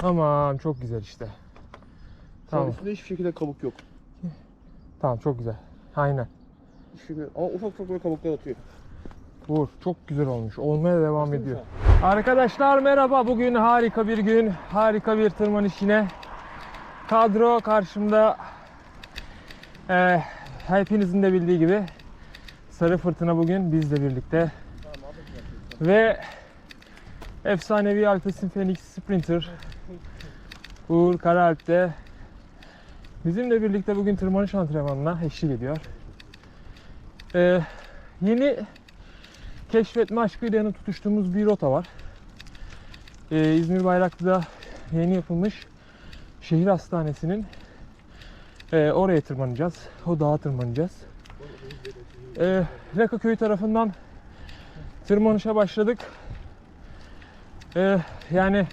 Tamam çok güzel işte. Tamam. Tamam. Üstünde hiçbir şekilde kabuk yok. Tamam çok güzel. Aynen. Hiçbir şekilde... Ama ufak ufak böyle kabuklar atıyor. Vur. Çok güzel olmuş. Olmaya devam ediyor. Arkadaşlar merhaba. Bugün harika bir gün. Harika bir tırmanış yine. Kadro karşımda. Ee, hepinizin de bildiği gibi Sarı Fırtına bugün bizle birlikte. Ve efsanevi Alpes'in Phoenix Sprinter Uğur Karaalp'te bizimle birlikte bugün tırmanış antrenmanına eşlik ediyor. Ee, yeni keşfetme aşkıyla yanı tutuştuğumuz bir rota var. Ee, İzmir Bayraklı'da yeni yapılmış şehir hastanesinin e, oraya tırmanacağız. O dağa tırmanacağız. Ee, Laka köyü tarafından tırmanışa başladık. Ee, yani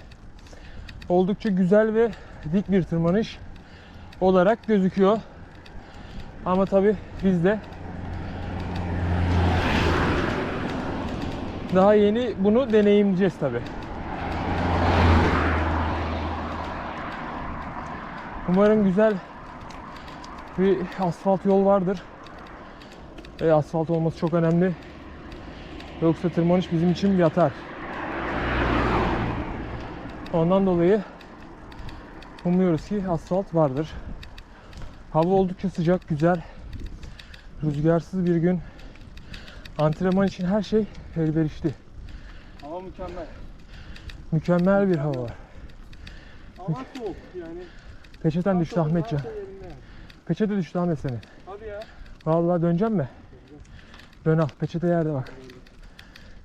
oldukça güzel ve dik bir tırmanış olarak gözüküyor. Ama tabi biz de daha yeni bunu deneyimleyeceğiz tabi. Umarım güzel bir asfalt yol vardır. E, asfalt olması çok önemli. Yoksa tırmanış bizim için yatar. Ondan dolayı umuyoruz ki asfalt vardır. Hava oldukça sıcak, güzel. Rüzgarsız bir gün. Antrenman için her şey elverişli. Hava mükemmel. Mükemmel bir hava var. Hava soğuk yani. Peçeten düştü Ahmetcan. yerinde. Peçete düştü Ahmet senin. Hadi ya. Vallahi döneceğim mi? Dön al. Peçete yerde bak.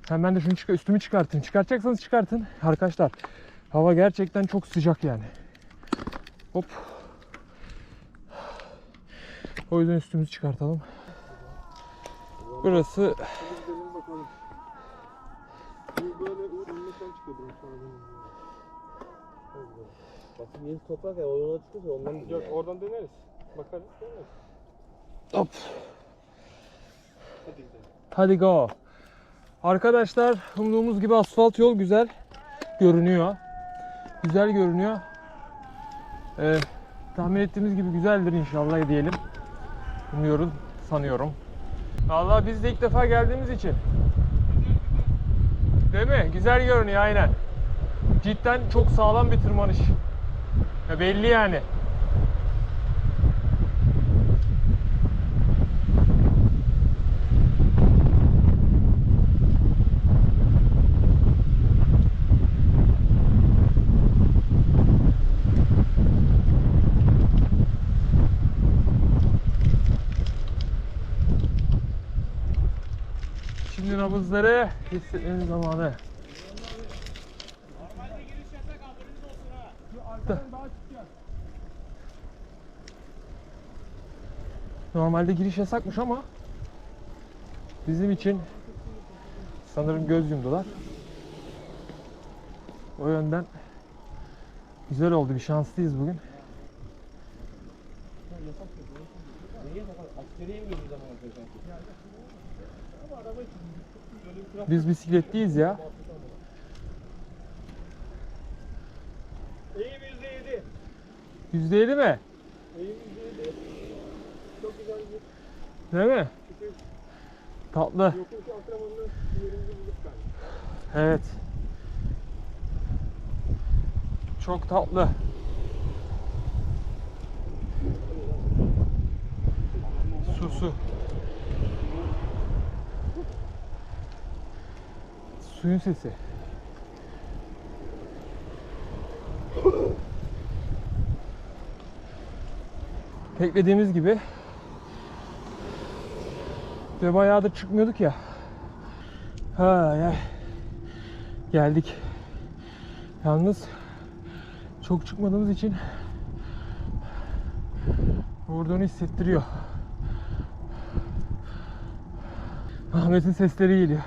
Hem ben de şunu çıkar, üstümü çıkartayım. Çıkartacaksanız çıkartın. Arkadaşlar hava gerçekten çok sıcak yani. Hop. O yüzden üstümüzü çıkartalım. Burası. Bak yeni toprak ya o yola çıkıyorsa ondan. Yok oradan döneriz. Bakarız döneriz. hop. Hadi gidelim. Hadi go. Arkadaşlar umduğumuz gibi asfalt yol güzel görünüyor. Güzel görünüyor. Ee, tahmin ettiğimiz gibi güzeldir inşallah diyelim. Umuyorum, sanıyorum. Vallahi biz de ilk defa geldiğimiz için. Değil mi? Güzel görünüyor aynen. Cidden çok sağlam bir tırmanış. Ya belli yani. Şimdi nabızları hissetmenin zamanı. Normalde giriş yasakmış ama bizim için sanırım göz yumdular. O yönden güzel oldu. Bir şanslıyız bugün. Askeriye mi girdiği zaman arkadaşlar? Biz bisikletliyiz ya. Eğim %7. Yüzde yedi mi? Eğim %7. Çok güzel bir Değil mi? Tatlı. Evet. Çok tatlı. Su su. Suyun sesi. Beklediğimiz gibi ve bayağıdır çıkmıyorduk ya. Ha ya. Geldik. Yalnız çok çıkmadığımız için vurduğunu hissettiriyor. Ahmet'in sesleri geliyor.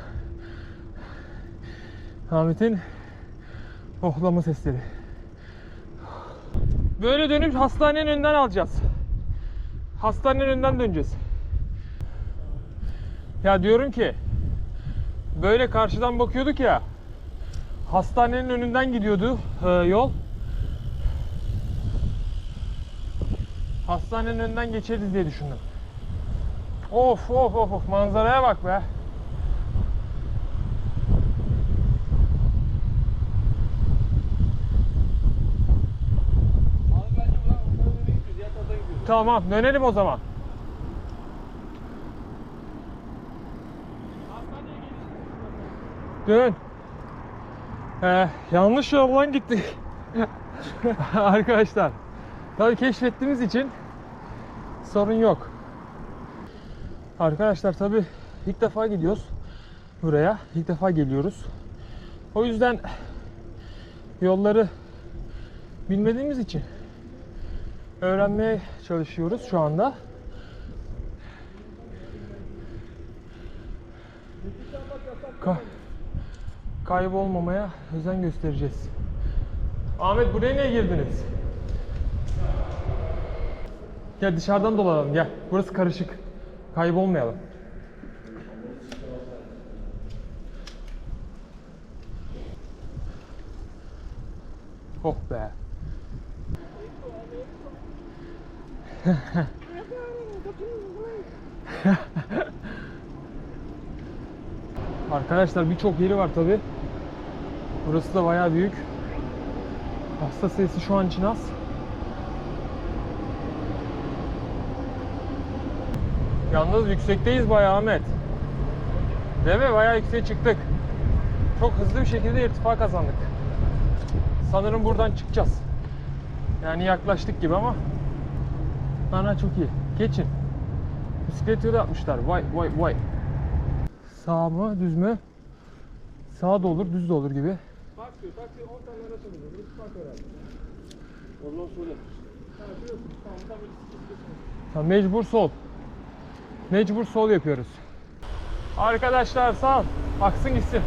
Ahmet'in ohlama sesleri. Böyle dönüp hastanenin önünden alacağız. Hastanenin önünden döneceğiz. Ya diyorum ki böyle karşıdan bakıyorduk ya hastanenin önünden gidiyordu e, yol. Hastanenin önünden geçeriz diye düşündüm. Of of of of manzaraya bak be. Tamam dönelim o zaman. Dön. Ee, yanlış yoldan gittik. Arkadaşlar. Tabii keşfettiğimiz için sorun yok. Arkadaşlar tabii ilk defa gidiyoruz buraya. İlk defa geliyoruz. O yüzden yolları bilmediğimiz için öğrenmeye çalışıyoruz şu anda. Ka- kaybolmamaya özen göstereceğiz. Ahmet buraya niye girdiniz? Gel dışarıdan dolanalım gel. Burası karışık. Kaybolmayalım. Oh be. Arkadaşlar birçok yeri var tabi. Burası da bayağı büyük. Hasta sayısı şu an için az. Yalnız yüksekteyiz bayağı Ahmet. Değil mi? Bayağı yükseğe çıktık. Çok hızlı bir şekilde irtifa kazandık. Sanırım buradan çıkacağız. Yani yaklaştık gibi ama Ana çok iyi. Geçin. Bisiklet yolu yapmışlar. Vay vay vay. Sağ mı düz mü? Sağ da olur düz de olur gibi. Taksi, taksi 10 tane araç alıyor. Burası park herhalde. Ondan sonra. Ha mecbur sol. Mecbur sol yapıyoruz. Arkadaşlar sağ. Aksın gitsin.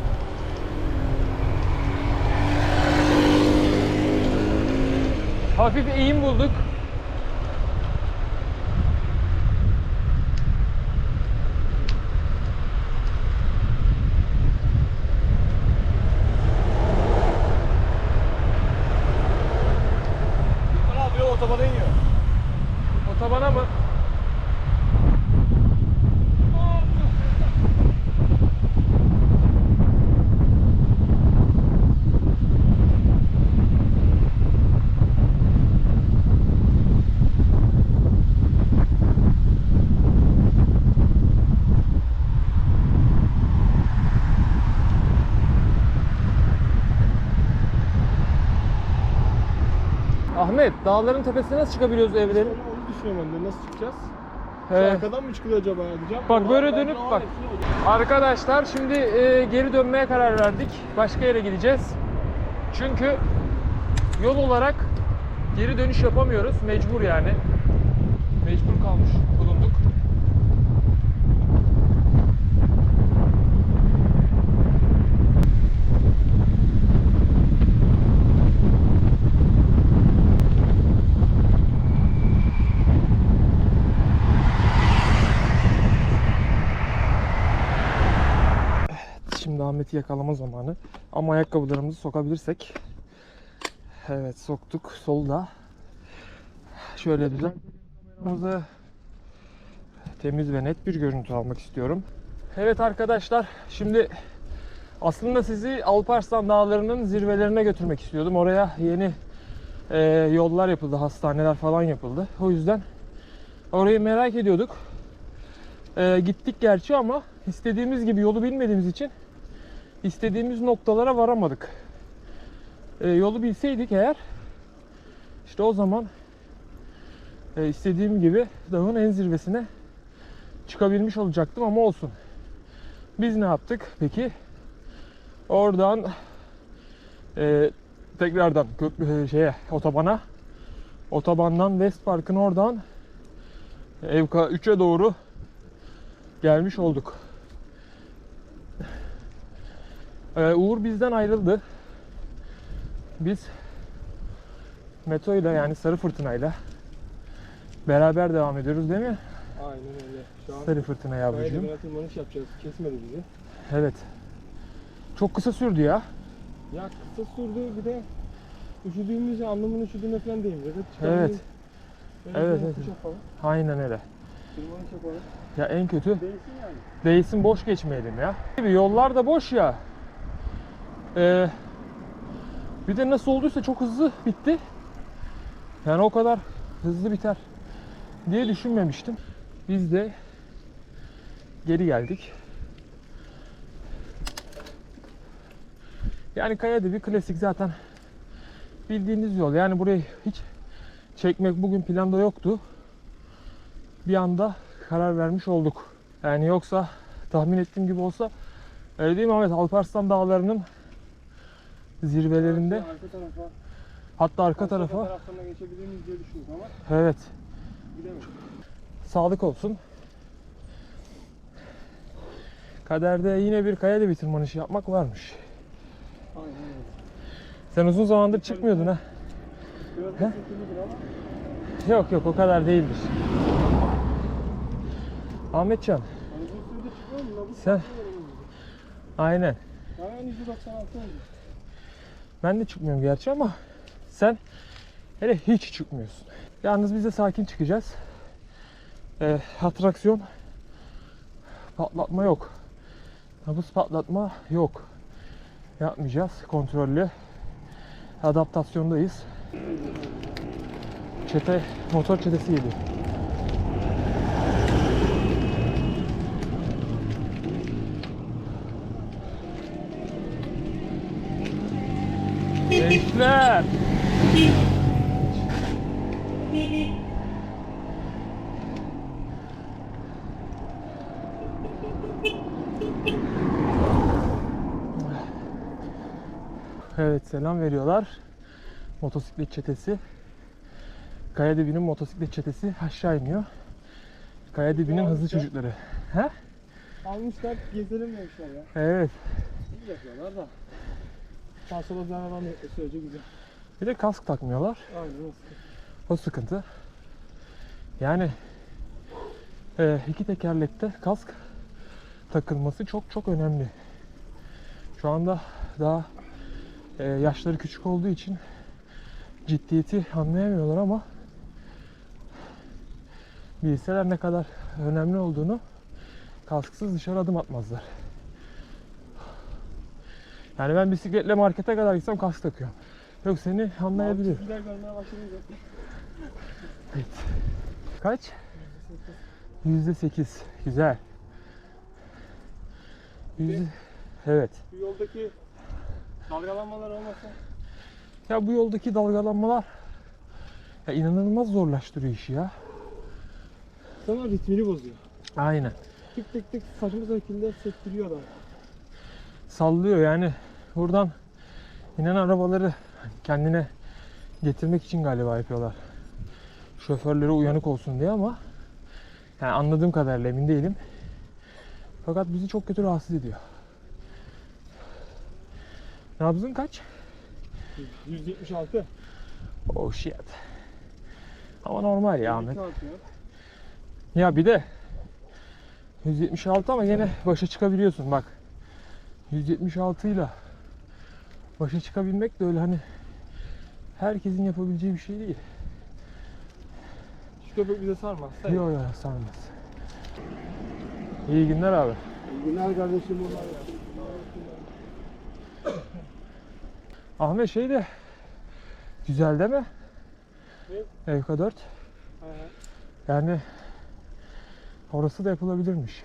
Hafif eğim bulduk. Ne yapıyor? Otobana iniyor. Otobana mı? Ahmet, dağların tepesine nasıl çıkabiliyoruz evlerin? Onu, onu düşünüyorum ben de nasıl çıkacağız? Şu Ee, arkadan mı çıkılıyor acaba diyeceğim. Bak böyle dönüp bak. Arkadaşlar şimdi e, geri dönmeye karar verdik. Başka yere gideceğiz. Çünkü yol olarak geri dönüş yapamıyoruz. Mecbur yani. Mecbur kalmış bulunduk. Ahmet'i yakalama zamanı. Ama ayakkabılarımızı sokabilirsek. Evet soktuk. Solda. Şöyle güzel. Kameramızı temiz ve net bir görüntü almak istiyorum. Evet arkadaşlar şimdi aslında sizi Alparslan Dağları'nın zirvelerine götürmek istiyordum. Oraya yeni e, yollar yapıldı, hastaneler falan yapıldı. O yüzden orayı merak ediyorduk. E, gittik gerçi ama istediğimiz gibi yolu bilmediğimiz için istediğimiz noktalara varamadık. E, yolu bilseydik eğer işte o zaman e, istediğim gibi dağın en zirvesine çıkabilmiş olacaktım ama olsun. Biz ne yaptık peki? Oradan e, tekrardan köprü e, şeye otobana otobandan West Park'ın oradan Evka 3'e doğru gelmiş olduk. Ee, Uğur bizden ayrıldı. Biz Meto ile yani Sarı Fırtına'yla beraber devam ediyoruz değil mi? Aynen öyle. Şu an Sarı Fırtına yavrucuğum. dibine tırmanış yapacağız. Kesmedi bizi. Evet. Çok kısa sürdü ya. Ya kısa sürdü bir de üşüdüğümüz anlamını üşüdüğüne falan değil. Evet. Evet, evet. Yapalım. Aynen öyle. Tırmanış yapalım. Ya en kötü Değilsin yani. değilsin boş geçmeyelim ya. Yollar da boş ya. Ee, bir de nasıl olduysa çok hızlı bitti. Yani o kadar hızlı biter diye düşünmemiştim. Biz de geri geldik. Yani Kaya bir klasik zaten bildiğiniz yol. Yani burayı hiç çekmek bugün planda yoktu. Bir anda karar vermiş olduk. Yani yoksa tahmin ettiğim gibi olsa öyle değil mi Ahmet? Alparslan Dağları'nın zirvelerinde Arka tarafa. hatta arka tarafa taraftan geçebilir miyiz diye düşündük ama evet sağlık olsun. Kaderde yine bir kaya bir tırmanışı yapmak varmış. Aynen. Sen uzun zamandır çıkmıyordun ha. Biraz Yok yok o kadar değildir. Ahmetcan? Nabız Sen- aynen. Hemen 196 oldu. Ben de çıkmıyorum gerçi ama sen hele hiç çıkmıyorsun. Yalnız biz de sakin çıkacağız. Ee, atraksiyon patlatma yok. Nabız patlatma yok. Yapmayacağız. Kontrollü. Adaptasyondayız. Çete, motor çetesi geliyor. Gençler! Evet selam veriyorlar. Motosiklet çetesi. Kaya Dibi'nin motosiklet çetesi aşağı iniyor. Kaya Dibi'nin hızlı çocukları. He? Almışlar gezelim demişler ya. Evet. İyi yapıyorlar da. Sola zararlan sürece güzel. Bir de kask takmıyorlar. Aynen öyle. O sıkıntı. Yani e, iki tekerlekte kask takılması çok çok önemli. Şu anda daha e, yaşları küçük olduğu için ciddiyeti anlayamıyorlar ama bilseler ne kadar önemli olduğunu kasksız dışarı adım atmazlar. Yani ben bisikletle markete kadar gitsem kask takıyorum. Yok seni anlayabilirim. Çizgiler görmeye başlayınca. Kaç? Yüzde sekiz. Güzel. Yüzde... Evet. Bu yoldaki dalgalanmalar olmasa Ya bu yoldaki dalgalanmalar ya inanılmaz zorlaştırıyor işi ya. sana ritmini bozuyor. Aynen. Tık tık tık saçma şekilde sektiriyor adam. Sallıyor yani. Buradan inen arabaları kendine getirmek için galiba yapıyorlar. Şoförleri uyanık olsun diye ama yani anladığım kadarıyla emin değilim. Fakat bizi çok kötü rahatsız ediyor. Nabzın kaç? 176. Oh shit. Ama normal ya Ahmet. 176 ya. Ya bir de 176 ama yine başa çıkabiliyorsun bak. 176 ile başa çıkabilmek de öyle hani herkesin yapabileceği bir şey değil. Şu köpek bize sarmaz. Yok yok sarmaz. İyi günler abi. İyi günler kardeşim. Ahmet şey de güzel değil mi? Ne? MK4. He. Yani orası da yapılabilirmiş.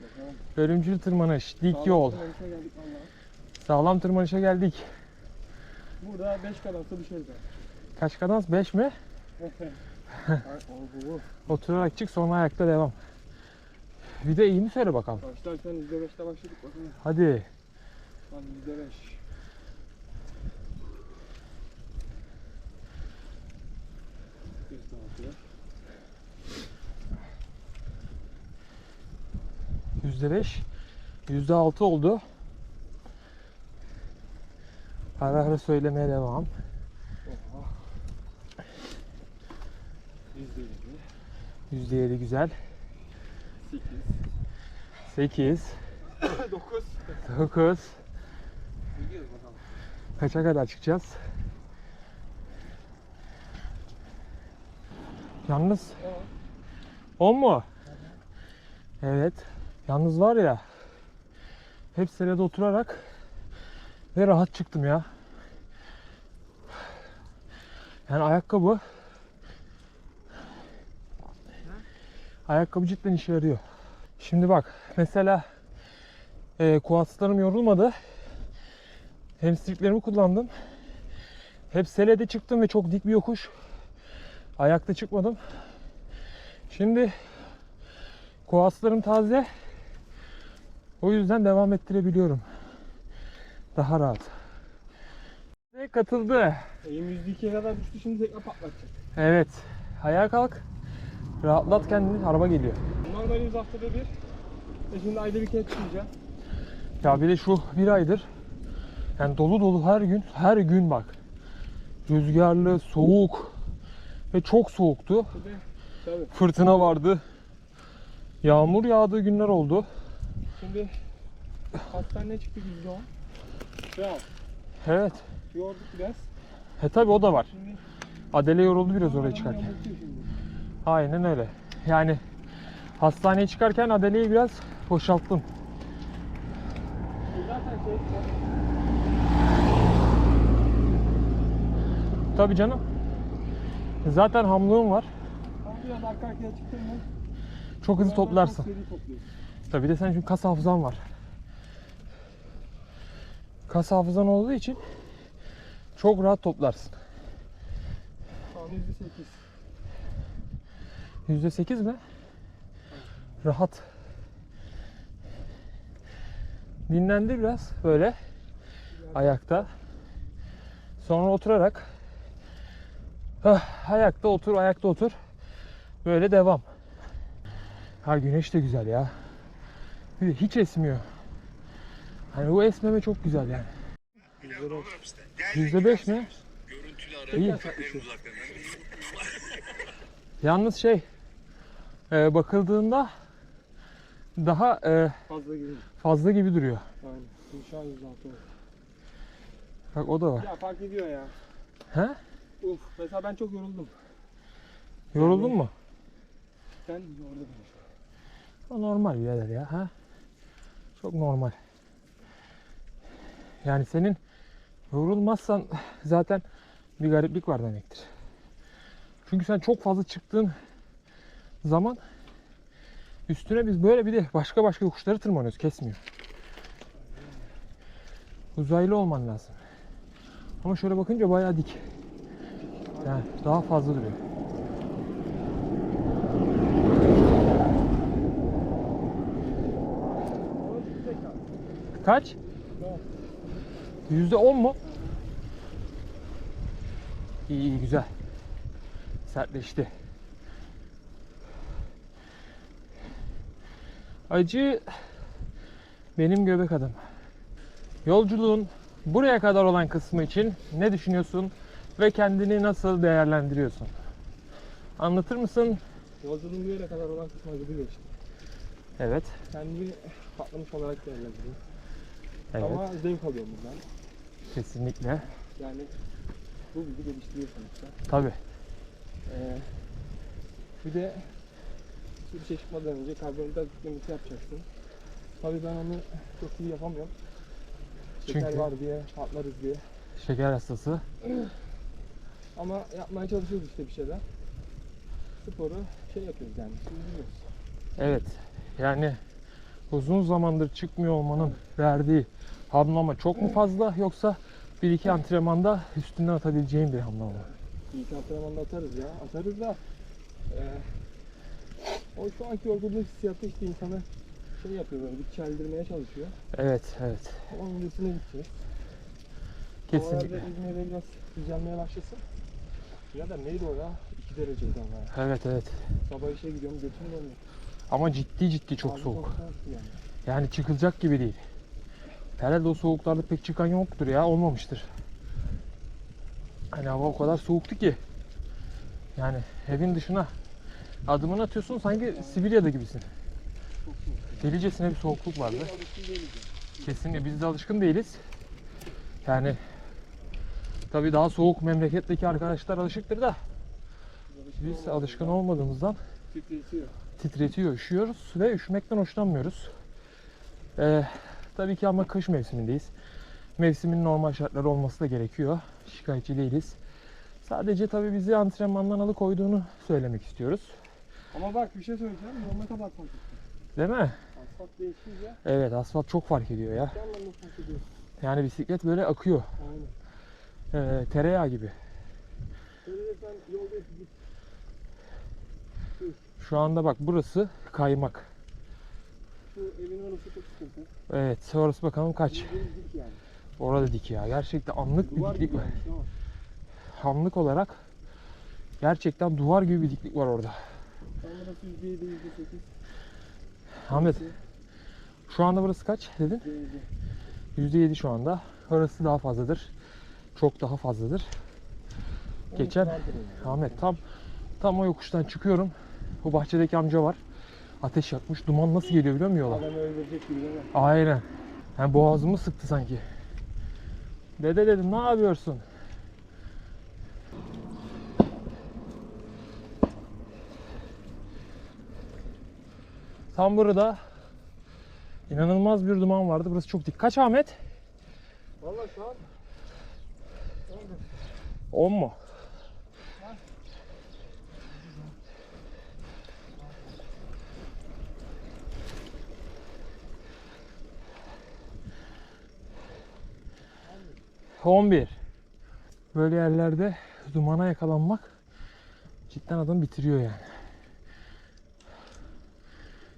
Bakalım. Ölümcül tırmanış, dik yol. Sağlam tırmanışa geldik. Burada 5 kadarsa düşeriz abi. Kaç kadans? 5 mi? Oturarak çık sonra ayakta devam. Bir de iyi mi söyle bakalım. Başlarken %5'te başladık bakalım. Hadi. Lan %5. %6. %5. %6 oldu. Ara ara söylemeye devam. %7. %7 güzel. 8. 8. 9. 9. Gidiyoruz bakalım. Kaça kadar çıkacağız? Yalnız O. 10 mu? Evet. Yalnız var ya hep selede oturarak ve rahat çıktım ya. Yani ayakkabı ayakkabı cidden işe yarıyor. Şimdi bak mesela e, kuatslarım yorulmadı. Hamstringlerimi kullandım. Hep selede çıktım ve çok dik bir yokuş. Ayakta çıkmadım. Şimdi kuaslarım taze. O yüzden devam ettirebiliyorum. Daha rahat. Ve katıldı. Eğim %2'ye kadar düştü şimdi tekrar patlatacak. Evet. Ayağa kalk. Rahatlat kendini. Araba geliyor. 100 haftada bir. E şimdi ayda bir kere çıkacağım. Ya bir de şu bir aydır yani dolu dolu her gün her gün bak rüzgarlı soğuk ve çok soğuktu de tabii. fırtına vardı yağmur yağdığı günler oldu Şimdi hastaneye çıktık biz de an evet. Yorduk biraz. he tabi o da var. Şimdi Adele yoruldu biraz oraya çıkarken. Aynen öyle. Yani hastaneye çıkarken Adele'yi biraz boşalttım. Tabi canım. Zaten hamlığım var. Tam biraz arka arkaya çıktın mı? çok hızlı toplarsın. Tabii de sen çünkü kas hafızan var. Kas hafızan olduğu için çok rahat toplarsın. %8. %8 mi? Rahat. Dinlendi biraz böyle ayakta. Sonra oturarak ah, ayakta otur, ayakta otur. Böyle devam. Ha güneş de güzel ya. Hiç esmiyor. Hani bu esmeme çok güzel yani. %5 mi? İyi. Yalnız şey e, bakıldığında daha e, Fazla gibi. fazla gibi duruyor. Aynen. Şimdi şu an 106 oldu. Bak o da var. Ya fark ediyor ya. He? Uf. Mesela ben çok yoruldum. Yoruldun mu? Sen yordu beni. O normal birader ya. Ha? Çok normal. Yani senin yorulmazsan zaten bir gariplik var demektir. Çünkü sen çok fazla çıktığın zaman üstüne biz böyle bir de başka başka yokuşları tırmanıyoruz. Kesmiyor. Uzaylı olman lazım. Ama şöyle bakınca bayağı dik. Yani daha fazla duruyor. Kaç? Yüzde on mu? İyi iyi güzel. Sertleşti. Acı benim göbek adım. Yolculuğun buraya kadar olan kısmı için ne düşünüyorsun ve kendini nasıl değerlendiriyorsun? Anlatır mısın? Yolculuğun yere kadar olan kısmı acıdı geçti. Evet. Kendimi patlamış olarak değerlendiriyorum. Evet. Ama zevk alıyorum bundan. Kesinlikle. Yani bu bizi geliştiriyor sonuçta. Tabii. Ee, bir de bir şey çıkmadan önce karbonhidrat yüklemesi yapacaksın. Tabii ben onu çok iyi yapamıyorum. Şeker Çünkü? var diye, patlarız diye. Şeker hastası. Ama yapmaya çalışıyoruz işte bir şeyler. Sporu şey yapıyoruz yani, sürdürüyoruz. Evet. Yani uzun zamandır çıkmıyor olmanın verdiği hamlama çok mu fazla yoksa bir iki antrenmanda üstünden atabileceğin bir hamlama mı? İlk antrenmanda atarız ya, atarız da eee, o şu anki yorgunluk hissiyatı işte insanı şey yapıyor böyle bir çeldirmeye çalışıyor. Evet, evet. Ama öncesine gideceğiz. Kesinlikle. İzmir'de biraz sıcalmaya başlasın. Ya da neydi o ya? 2 dereceydi ama ya. Evet, evet. Sabah işe gidiyorum götüm. Ama ciddi ciddi çok soğuk. yani. Çıkılacak gibi değil. Herhalde o soğuklarda pek çıkan yoktur ya, olmamıştır. Hani hava o kadar soğuktu ki. Yani evin dışına adımını atıyorsun sanki Sibirya'da gibisin. Delicesine bir soğukluk vardı. Kesinlikle biz de alışkın değiliz. Yani tabii daha soğuk memleketteki arkadaşlar alışıktır da Biz alışkın olmadığımızdan Titretiyor. üşüyoruz ve üşümekten hoşlanmıyoruz. Ee, tabii ki ama kış mevsimindeyiz. Mevsimin normal şartları olması da gerekiyor. Şikayetçi değiliz. Sadece tabii bizi antrenmandan alıkoyduğunu söylemek istiyoruz. Ama bak bir şey söyleyeceğim. Normal kadar fark. Değil mi? Asfalt değişince Evet asfalt çok fark ediyor ya. fark ediyor. Yani bisiklet böyle akıyor. Aynen. Ee, tereyağı gibi. De sen yolda. Şu anda bak burası kaymak. Şu evin orası çok sıkıntı. Evet orası bakalım kaç. Yani. Orada dik ya. Gerçekten anlık bir Duvar diklik gibi var. Anlık olarak gerçekten duvar gibi bir diklik var orada. Burası. Ahmet şu anda burası kaç dedin? Yüzde yedi. %7 şu anda. Orası daha fazladır. Çok daha fazladır. Geçen-. Ahmet tam tam o yokuştan çıkıyorum. Bu bahçedeki amca var. Ateş yakmış. Duman nasıl geliyor biliyor musun yola? Adamı öldürecek gibi değil mi? Aynen. Yani boğazımı sıktı sanki. Dede dedim ne yapıyorsun? Tam burada inanılmaz bir duman vardı. Burası çok dik. Kaç Ahmet? Valla şu an 10 mu? On bir. Böyle yerlerde dumana yakalanmak cidden adam bitiriyor yani.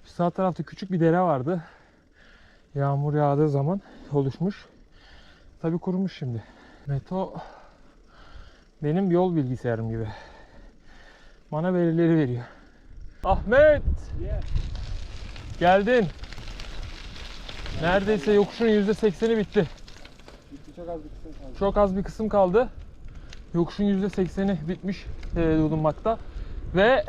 Şu sağ tarafta küçük bir dere vardı. Yağmur yağdığı zaman oluşmuş. Tabi kurumuş şimdi. Meto benim yol bilgisayarım gibi. Bana verileri veriyor. Ahmet! Yeah. Geldin. Neredeyse yokuşun %80'i bitti. Çok az bir kısım kaldı. Çok az bir kısım kaldı. Yokuşun %80'i bitmiş e, bulunmakta. Ve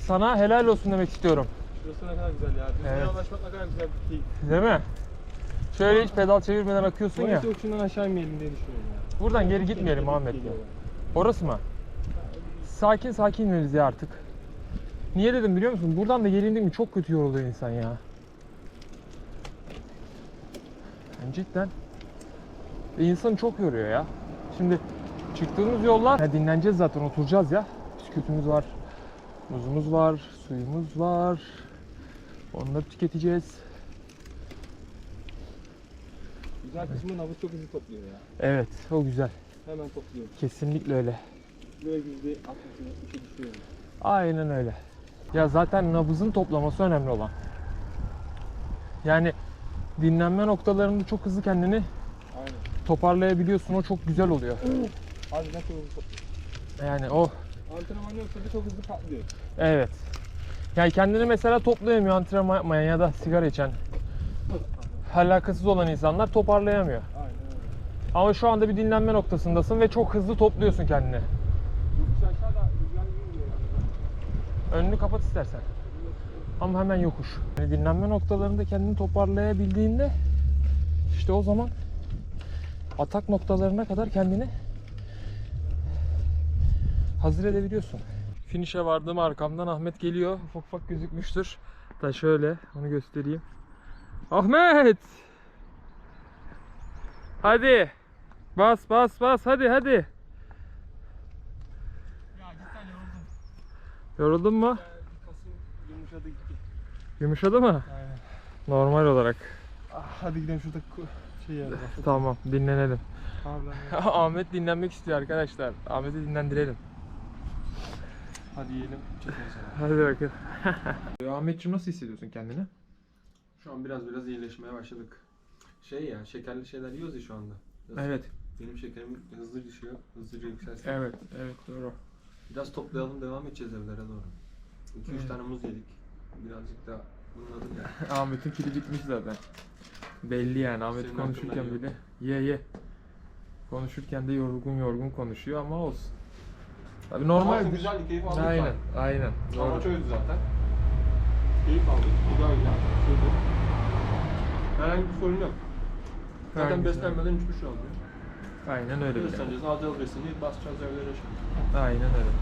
sana helal olsun demek istiyorum. Şurası ne kadar güzel ya. Düzgün Evet. yanaşmak ne kadar güzel bir. Değil mi? Şöyle hiç pedal çevirmeden akıyorsun ya. Polisi uçundan aşağı inmeyelim diye düşünüyorum ya. Buradan geri gitmeyelim Ahmet ya. Orası mı? Sakin sakin ineriz ya artık. Niye dedim biliyor musun? Buradan da geri indik mi çok kötü yoruluyor insan ya. Yani cidden insanı çok yoruyor ya. Şimdi çıktığımız yollar ya dinleneceğiz zaten oturacağız ya. Bisküvitimiz var, muzumuz var, suyumuz var. Onları tüketeceğiz. Güzel kısmı nabız çok hızlı topluyor ya. Evet o güzel. Hemen topluyor. Kesinlikle öyle. Böyle yüzde 60'ı 70'e düşüyor. Aynen öyle. Ya zaten nabızın toplaması önemli olan. Yani dinlenme noktalarında çok hızlı kendini. Toparlayabiliyorsun. O çok güzel oluyor. Hızlı topluyor. Yani o Antrenman yoksa da çok hızlı patlıyor. evet. Yani kendini mesela toplayamıyor antrenman yapmayan ya da sigara içen alakasız olan insanlar toparlayamıyor. Aynen öyle. Ama şu anda bir dinlenme noktasındasın ve çok hızlı topluyorsun kendini. Yokuş aşağıda rüzgar girmiyor yani. Önünü kapat istersen. Ama hemen yokuş. Yani dinlenme noktalarında kendini toparlayabildiğinde işte o zaman atak noktalarına kadar kendini hazır edebiliyorsun. Finish'e vardım arkamdan Ahmet geliyor. Ufak ufak gözükmüştür. Da şöyle onu göstereyim. Ahmet! Hadi. Bas bas bas hadi hadi. Ya cidden yoruldum. Yoruldun mu? Kasım yumuşadı gitti. Yumuşadı mı? Aynen. Normal olarak. Ah, hadi gidelim şurada Tamam dinlenelim. Ahmet dinlenmek istiyor arkadaşlar. Ahmet'i dinlendirelim. Hadi yiyelim. Çekeriz Hadi bakalım. Ahmetciğim nasıl hissediyorsun kendini? Şu an biraz biraz iyileşmeye başladık. Şey ya şekerli şeyler yiyoruz ya şu anda. Biraz Evet. Benim şekerim hızlı düşüyor. Hızlıca yükselsin. Evet, evet doğru. Biraz toplayalım devam edeceğiz evlere doğru. 2-3 Evet. tane muz yedik. Birazcık da bunladık ya. Ahmet'in kili bitmiş zaten. Belli yani Ahmet Senin konuşurken hakkında bile ye ye. Konuşurken de yorgun yorgun konuşuyor ama olsun. Tabii normal. Ama güzel keyif aldık. Aynen, aynen. Doğru. Amaç oydu zaten. Keyif aldık. Güzel güzel. Herhangi bir sorun yok. Zaten güzel. beslenmeden hiçbir şey olmuyor. Aynen öyle. bir de. Besleneceğiz, alacağız besini, basacağız evlere şimdi. Aynen öyle.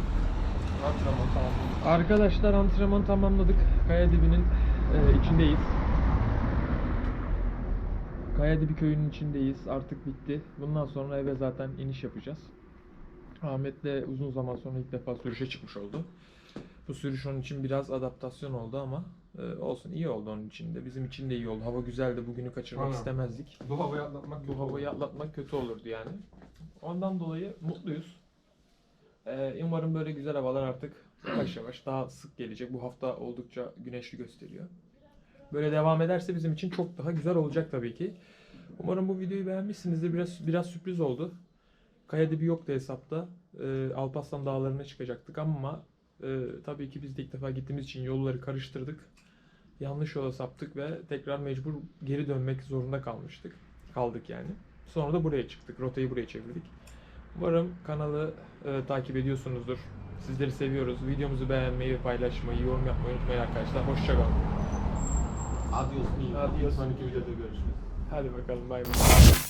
Antrenman tamam. Arkadaşlar antrenman tamamladık. Kaya dibinin e, içindeyiz. Kaya dibi köyünün içindeyiz. Artık bitti. Bundan sonra eve zaten iniş yapacağız. Ahmet'le uzun zaman sonra ilk defa sürüşe çıkmış oldu. Bu sürüş onun için biraz adaptasyon oldu ama e, olsun iyi oldu onun için de. Bizim için de iyi oldu. Hava güzeldi. Bugünü kaçırmak Aynen. istemezdik. Bu havayı atlatmak Bu havayı atlatmak kötü olurdu yani. Ondan dolayı mutluyuz. Ee, umarım böyle güzel havalar artık yavaş yavaş daha sık gelecek. Bu hafta oldukça güneşli gösteriyor. Böyle devam ederse bizim için çok daha güzel olacak tabii ki. Umarım bu videoyu beğenmişsinizdir. Biraz biraz sürpriz oldu. Kaya dibi yoktu hesapta. Ee, Alparslan dağlarına çıkacaktık ama e, tabii ki biz de ilk defa gittiğimiz için yolları karıştırdık. Yanlış yola saptık ve tekrar mecbur geri dönmek zorunda kalmıştık. Kaldık yani. Sonra da buraya çıktık. Rotayı buraya çevirdik. Umarım kanalı e, takip ediyorsunuzdur. Sizleri seviyoruz. Videomuzu beğenmeyi, paylaşmayı, yorum yapmayı unutmayın arkadaşlar. Hoşçakalın. Adios. Adios. Sonraki videoda görüşürüz. Hadi bakalım bay bay.